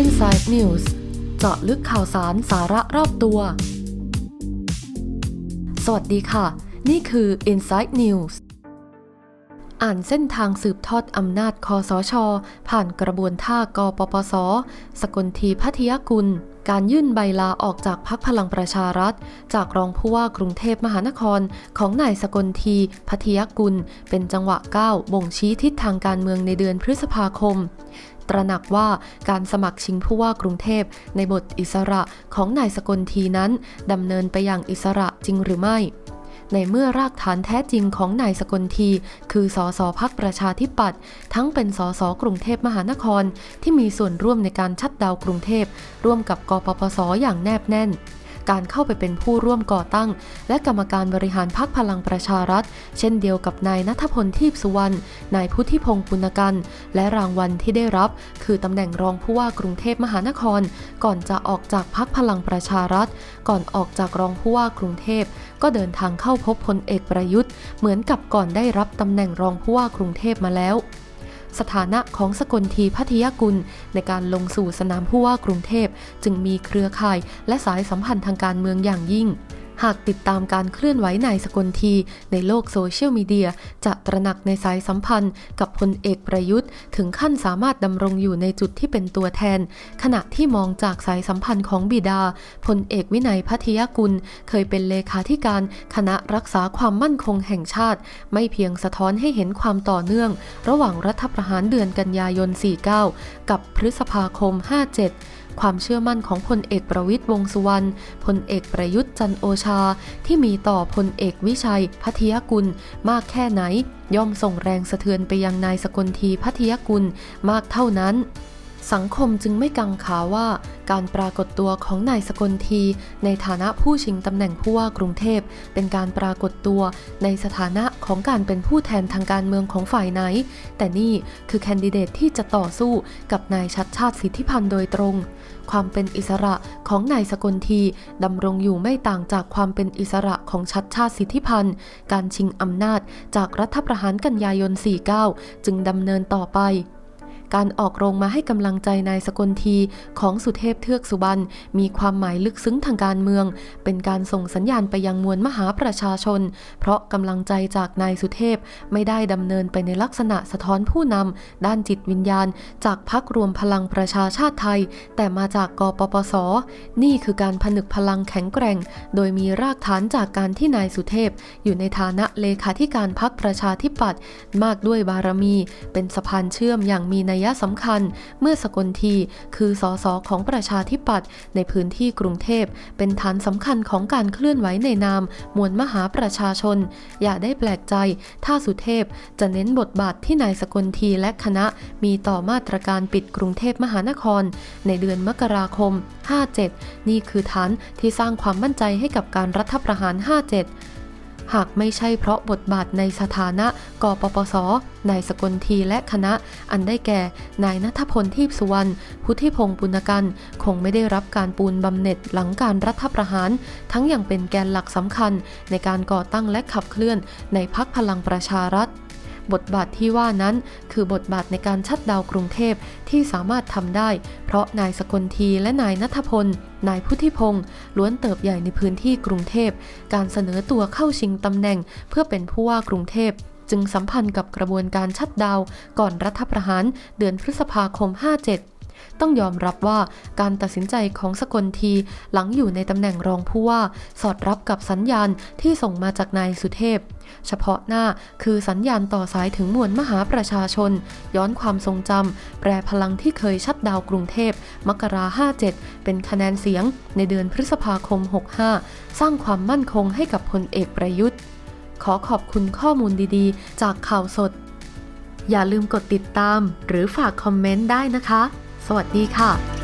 Inside News เจาะลึกข่าวสารสาระรอบตัว สวัสดีค่ะ นี่คือ Inside News อ่านเส้นทางสืบทอดอำนาจคอสช ผ่านกระบวนท่ากปปส สกลทีพัทยกุล การยื่นใบลาออกจากพักพลังประชารัฐ จากรองผู้ว่ากรุงเทพมหานครของนายสกลทีพัทยกุล เป็นจังหวะก้าวบ่งชี้ทิศทางการเมืองในเดือนพฤษภาคม ตระหนักว่าการสมัครชิงผู้ว่ากรุงเทพในบทอิสระของนายสกลทีนั้นดำเนินไปอย่างอิสระจริงหรือไม่ ในเมื่อรากฐานแท้จริงของนายสกลที คือสสพักประชาธิปัตย์ทั้งเป็นสสกรุงเทพมหานคร ที่มีส่วนร่วมในการชัดดาวกรุงเทพร่วมกับกปปสอย่างแนบแน่น การเข้าไปเป็นผู้ร่วมก่อตั้ง และกรรมการบริหารพักพลังประชารัฐ เช่นเดียวกับนายนัทพลทีพสุวรรณ นายพุทธิพงศ์ปุณกัน และรางวัลที่ได้รับ คือตำแหน่งรองผู้ว่ากรุงเทพมหานคร ก่อนจะออกจากพักพลังประชารัฐ ก่อนออกจากรองผู้ว่ากรุงเทพก็เดินทางเข้าพบพลเอกประยุทธ์ เหมือนกับก่อนได้รับตำแหน่งรองผู้ว่ากรุงเทพมาแล้ว สถานะของสกลทีพัทยกุล ในการลงสู่สนามผู้ว่ากรุงเทพ จึงมีเครือข่ายและสายสัมพันธ์ทางการเมืองอย่างยิ่ง หากติดตามการเคลื่อนไหวนายสกลทีในโลกโซเชียลมีเดีย จะตระหนักในสายสัมพันธ์กับพลเอกประยุทธ์ ถึงขั้นสามารถดำรงอยู่ในจุดที่เป็นตัวแทน ขณะที่มองจากสายสัมพันธ์ของบิดาพลเอกวินัยพัทยกุล เคยเป็นเลขาธิการคณะรักษาความมั่นคงแห่งชาติ ไม่เพียงสะท้อนให้เห็นความต่อเนื่อง ระหว่างรัฐประหารเดือนกันยายน 49 กับพฤษภาคม 57ความเชื่อมั่นของพลเอกประวิทยวงษ์สุวรรณ พลเอกประยุทธ์จันโอชา ที่มีต่อพลเอกวิชัยพัทยกุล มากแค่ไหน ย่อมส่งแรงสะเทือนไปยังนายสกลทีพัทยกุลมากเท่านั้น สังคมจึงไม่กังขาว่าการปรากฏตัวของนายสกลที ในฐานะผู้ชิงตำแหน่งผู้ว่ากรุงเทพ เป็นการปรากฏตัวในสถานะของการเป็นผู้แทนทางการเมืองของฝ่ายไหน แต่นี่คือแคนดิเดตที่จะต่อสู้กับนายชัดชาติสิทธิพันธ์โดยตรง ความเป็นอิสระของนายสกลทีดำรงอยู่ไม่ต่างจากความเป็นอิสระของชัดชาติสิทธิพันธ์ การชิงอำนาจจากรัฐประหารกันยายน 49 จึงดำเนินต่อไป การออกโรงมาให้กำลังใจนายสกลทีของสุเทพเทือกสุบรรณมีความหมายลึกซึ้งทางการเมือง เป็นการส่งสัญญาณไปยังมวลมหาประชาชน เพราะกำลังใจจากนายสุเทพไม่ได้ดำเนินไปในลักษณะสะท้อนผู้นำด้านจิตวิญญาณ จากพักรวมพลังประชาชาติไทย แต่มาจากกปปส นี่คือการผนึกพลังแข็งแกร่ง โดยมีรากฐานจากการที่นายสุเทพ อยู่ในฐานะเลขาธิการพักประชาธิปัตย์มากด้วยบารมี เป็นสะพานเชื่อมอย่างมีนัยสำคัญเมื่อสกลทีคือสสของประชาธิปัตย์ในพื้นที่กรุงเทพ เป็นฐานสำคัญของการเคลื่อนไหวในนามมวลมหาประชาชน อย่าได้แปลกใจ ถ้าสุเทพจะเน้นบทบาทที่นายสกลทีและคณะมีต่อมาตรการปิดกรุงเทพมหานคร ในเดือนมกราคม 57 นี่คือฐานที่สร้างความมั่นใจให้กับการรัฐประหาร 57 หากไม่ใช่เพราะบทบาทในสถานะกปปส นายสกลทีและคณะ อันได้แก่ นายนัทพลทีพสุวรรณ พุทธิพงศ์ปุณกันคงไม่ได้รับการปูนบำเหน็จหลังการรัฐประหาร ทั้งอย่างเป็นแกนหลักสำคัญในการก่อตั้งและขับเคลื่อนในพักพลังประชารัฐ บทบาทที่ว่านั้น คือบทบาทในการชัดดาวกรุงเทพที่สามารถทำได้ เพราะนายสกลทีและนายนัทพล นายพุทธิพงศ์ล้วนเติบใหญ่ในพื้นที่กรุงเทพ การเสนอตัวเข้าชิงตำแหน่ง เพื่อเป็นผู้ว่ากรุงเทพจึงสัมพันธ์กับกระบวนการชัดดาวก่อนรัฐประหารเดือนพฤษภาคม 57 ต้องยอมรับว่าการตัดสินใจของสกลทีหลังอยู่ในตำแหน่งรองผู้ว่า สอดรับกับสัญญาณที่ส่งมาจากนายสุเทพ เฉพาะหน้าคือสัญญาณต่อสายถึงมวลมหาประชาชน ย้อนความทรงจำแปรพลังที่เคยชัดดาวกรุงเทพ มกรา57 เป็นคะแนนเสียง ในเดือนพฤษภาคม 65 สร้างความมั่นคงให้กับพลเอกประยุทธ์ ขอขอบคุณข้อมูลดีๆ จากข่าวสด อย่าลืมกดติดตาม หรือฝากคอมเมนต์ได้นะคะ สวัสดีค่ะ